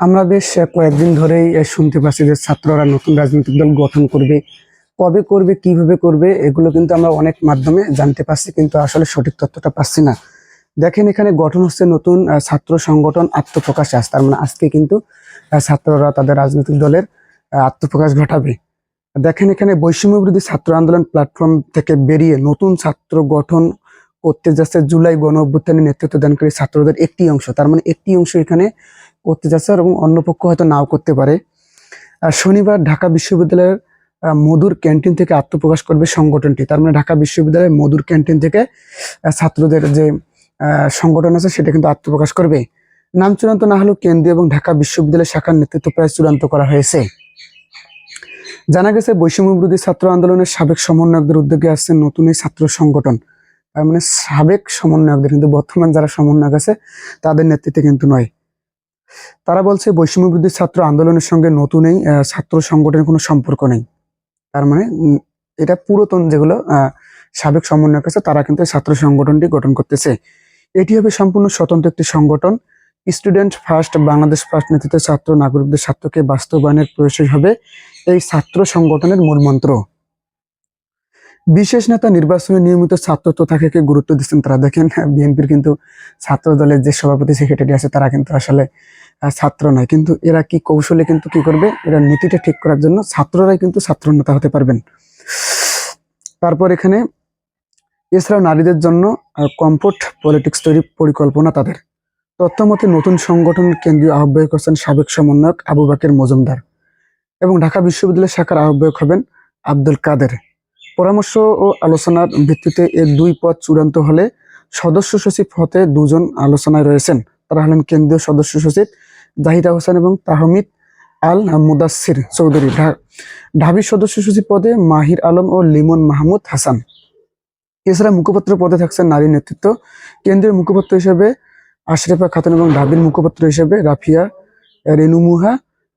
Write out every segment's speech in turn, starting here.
আমরা বেশ কয়েকদিন ধরেই শুনতে পাচ্ছি যে ছাত্ররা নতুন রাজনৈতিক দল গঠন করবে, কবে করবে, কীভাবে করবে, এগুলো কিন্তু আমরা অনেক মাধ্যমে জানতে পারছি, কিন্তু আসলে সঠিক তথ্যটা পাচ্ছি না। দেখেন এখানে গঠন হচ্ছে নতুন ছাত্র সংগঠন আত্মপ্রকাশ আজ, তার মানে আজকে কিন্তু ছাত্ররা তাদের রাজনৈতিক দলের আত্মপ্রকাশ ঘটাবে। দেখেন এখানে বৈষম্য বিরোধী ছাত্র আন্দোলন প্ল্যাটফর্ম থেকে বেরিয়ে নতুন ছাত্র গঠন করতে যাচ্ছে জুলাই গণ অভ্যুত্থানে নেতৃত্ব দানকারী ছাত্রদের একটি অংশ, তার মানে একটি অংশ এখানে করতে যাচ্ছে এবং অন্য পক্ষ হয়তো নাও করতে পারে। আর শনিবার ঢাকা বিশ্ববিদ্যালয়ের মধুর ক্যান্টিন থেকে আত্মপ্রকাশ করবে সংগঠনটি। তার মানে ঢাকা বিশ্ববিদ্যালয়ের মধুর ক্যান্টিন থেকে ছাত্রদের যে সংগঠন আছে সেটা কিন্তু আত্মপ্রকাশ করবে। নাম চূড়ান্ত না হলেও কেন্দ্রীয় এবং ঢাকা বিশ্ববিদ্যালয় শাখার নেতৃত্ব প্রায় চূড়ান্ত করা হয়েছে। জানা গেছে বৈষম্য বিরোধী ছাত্র আন্দোলনের সাবেক সমন্বয়কদের উদ্যোগে আসছে নতুন এই ছাত্র সংগঠন। তার মানে সাবেক সমন্বয়কদের, কিন্তু বর্তমান যারা সমন্বয়ক আছে, তাদের নেতৃত্বে কিন্তু নয়। তারা বলছে বৈষম্য বিরোধী ছাত্র আন্দোলনের সঙ্গে নতুন এই আহ, ছাত্র সংগঠনের কোনো সম্পর্ক নেই। তার মানে এটা পুরাতন যেগুলো সাবেক সমন্বয়ক আছে তারা কিন্তু ছাত্র সংগঠনটি গঠন করতেছে। এটি হবে সম্পূর্ণ স্বতন্ত্র একটি সংগঠন। স্টুডেন্ট ফার্স্ট বাংলাদেশ ফার্স্ট নেতৃত্বে ছাত্র নাগরিকদের স্বার্থকে বাস্তবায়নের প্রয়োজন হবে। এই ছাত্র সংগঠনের মূল মন্ত্র। বিশেষ নেতা নির্বাচনে নিয়মিত ছাত্র তথাকে গুরুত্ব দিচ্ছেন তারা? দেখেন বিএনপির কিন্তু ছাত্র দলের যে সভাপতি সেক্রেটারি আছে, তারা কিন্তু আসলে ছাত্র নয়। কিন্তু এরা কি কৌশলে কিন্তু কি করবে? এরা নীতিটা ঠিক করার জন্য ছাত্ররাই কিন্তু ছাত্র নেতা হতে পারবেন। তারপর এখানে এছাড়াও নারীদের জন্য কমফোর্ট পলিটিক্স তৈরি পরিকল্পনা তাদের। তথ্যমতে, নতুন সংগঠনের কেন্দ্রীয় আহ্বায়ক হচ্ছেন সাবেক সমন্বয়ক আবু বাকের মজুমদার এবং ঢাকা বিশ্ববিদ্যালয় শাখার আহ্বায়ক হবেন আব্দুল কাদের। পরামর্শ ও আলোচনার ভিত্তিতে এর দুই পদ চূড়ান্ত হলে সদস্য সচিব হতে দুজন আলোচনায় রয়েছেন। তারা হলেন কেন্দ্রীয় সদস্য সচিব জাহিদা হোসেন এবং তাহমিদ আল মুদাসির চৌধুরী। ঢাবির সদস্য সচিব পদে মাহির আলম ও লিমন মাহমুদ হাসান। এছাড়া মুখপাত্র পদে থাকছেন নারী নেতৃত্ব, কেন্দ্রীয় মুখপাত্র হিসেবে আশরেফা খাতুন এবং ঢাবির মুখপাত্র হিসেবে রাফিয়া রেনুমুহা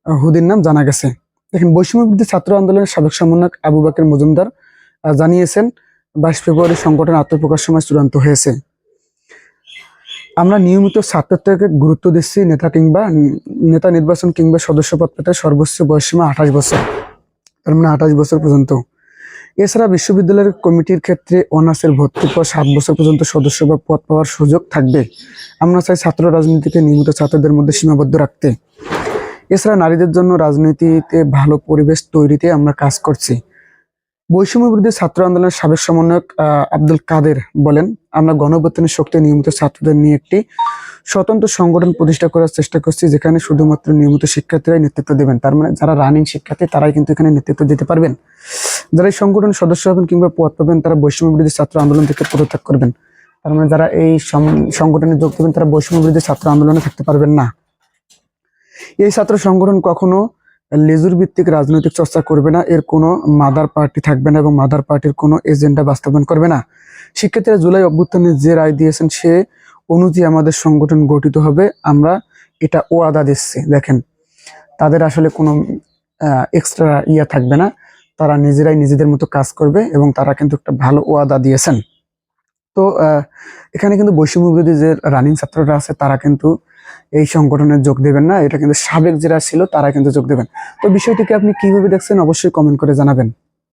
হুদির নাম জানা গেছে। দেখেন বিরোধী ছাত্র আন্দোলনের সাবেক সমন্বয়ক আবু বাকের মজুমদার জানিয়েছেন, বাইশ ফেব্রুয়ারি সংগঠন আত্মপ্রকাশ সময় চূড়ান্ত হয়েছে। আমরা নিয়মিত ছাত্রত্বকে গুরুত্ব দিচ্ছি, নেতা কিংবা নেতা নির্বাচন কিংবা সদস্য পদ পেতে সর্বোচ্চ বয়সীমা আঠাশ বছর, তার মানে আঠাশ বছর পর্যন্ত। এছাড়া বিশ্ববিদ্যালয়ের কমিটির ক্ষেত্রে অনার্সের ভর্তির পর সাত বছর পর্যন্ত সদস্য বা পদ পাওয়ার সুযোগ থাকবে। আমরা চাই ছাত্র রাজনীতিকে নিয়মিত ছাত্রদের মধ্যে সীমাবদ্ধ রাখতে। এছাড়া নারীদের জন্য রাজনীতিতে ভালো পরিবেশ তৈরিতে আমরা কাজ করছি। বৈষম্য বিরুদ্ধে ছাত্র আন্দোলনের সাবেক সমন্বয়ক আব্দুল কাদের বলেন, আমরা গণঅভ্যুত্থানের শক্তি নিয়মিত ছাত্রদের নিয়ে একটি স্বতন্ত্র সংগঠন প্রতিষ্ঠা করার চেষ্টা করছি, যেখানে শুধুমাত্র নিয়মিত শিক্ষার্থীরাই নেতৃত্ব দেবেন। তার মানে যারা রানিং শিক্ষার্থী, তারাই কিন্তু এখানে নেতৃত্ব দিতে পারবেন। যারা এই সংগঠনের সদস্য হবেন কিংবা পদ পাবেন, তারা বৈষম্য বিরোধী ছাত্র আন্দোলন থেকে পদত্যাগ করবেন। তার মানে যারা এই সংগঠনে যোগ দেবেন, তারা বৈষম্য বিরোধী ছাত্র আন্দোলনে থাকতে পারবেন না। এই ছাত্র সংগঠন কখনো লেজুর ভিত্তিক রাজনৈতিক চর্চা করবে না, এর কোনো মাদার পার্টি থাকবে না এবং মাদার পার্টির কোনো এজেন্ডা বাস্তবায়ন করবে না। শিক্ষার্থীরা জুলাই অভ্যুত্থানে যে রায় দিয়েছেন, সে অনুযায়ী আমাদের সংগঠন গঠিত হবে। আমরা এটা ওয়াদা দিচ্ছি। দেখেন, তাদের আসলে কোনো এক্সট্রা ইয়া থাকবে না। তারা নিজেরাই নিজেদের মতো কাজ করবে এবং তারা কিন্তু একটা ভালো ওয়াদা দিয়েছেন। তো এখানে কিন্তু বৈষম্য বিরোধী যে রানিং ছাত্ররা আছে, তারা কিন্তু এই সংগঠনে যোগ দেবেন না। এটা কিন্তু সাবেক যারা ছিল, তারা কিন্তু যোগ দেবেন। তো বিষয়টিকে আপনি কীভাবে দেখছেন, অবশ্যই কমেন্ট করে জানাবেন।